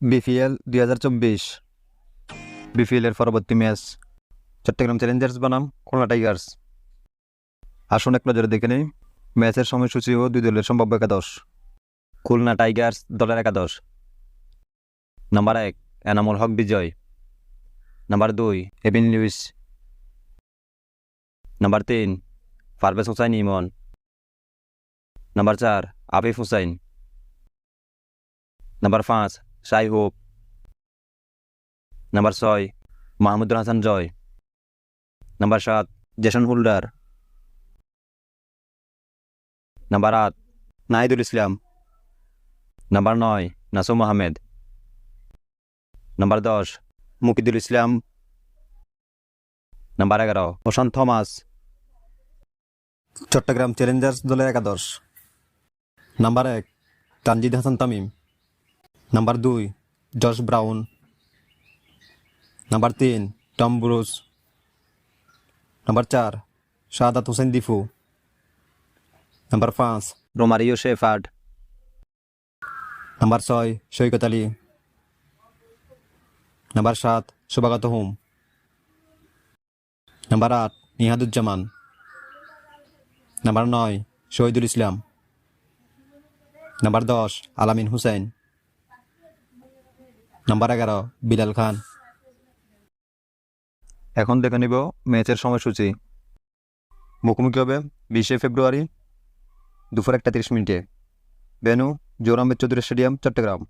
BPL দুই হাজার চব্বিশ। বিপিএলের পরবর্তী ম্যাচ, চট্টগ্রাম চ্যালেঞ্জার্স বনাম খুলনা টাইগার্স। আসুন এক নজরে দেখে নেই, ম্যাচের সময়সূচি ও দুই দলের সম্ভাব্য একাদশ। খুলনা টাইগার্স দলের একাদশ। নাম্বার এক, এনামুল হক বিজয়। নাম্বার দুই এবিন লুইস। নাম্বার তিন পারভেজ হুসাইন ইমন। নাম্বার চার আফিফ হুসাইন। নাম্বার পাঁচ শাই হোপ নাম্বার ছয় মাহমুদুল হাসান জয়। নাম্বার সাত, জেসন হুলদার। নাম্বার আট, নাহিদুল ইসলাম। নাম্বার নয়, নাসুম আহমেদ। নাম্বার দশ, মুকিদুল ইসলাম। নাম্বার এগারো, প্রশান্ত থমাস। চট্টগ্রাম চ্যালেঞ্জার্স দলের একাদশ। নাম্বার এক, তানজিদ হাসান তামিম। নাম্বার দুই জশ ব্রাউন নাম্বার তিন টম ব্রুস নাম্বার চার শাহাদাত হোসেন দিফু নাম্বার পাঁচ রোমারিও শেফার্ড নাম্বার ছয় সৈকত আলী নাম্বার সাত শুভাগত হোম নাম্বার আট নিহাদুজ্জামান নাম্বার নয় শহীদুল ইসলাম নাম্বার দশ আলামিন হুসাইন নাম্বার এগারো বিলাল খান এখন দেখে নিব ম্যাচের সময়সূচি। মুখোমুখি হবে বিশে ফেব্রুয়ারি দুপুর একটা তিরিশ মিনিটে। বেনু জোরাম চৌধুরী স্টেডিয়াম, চট্টগ্রাম।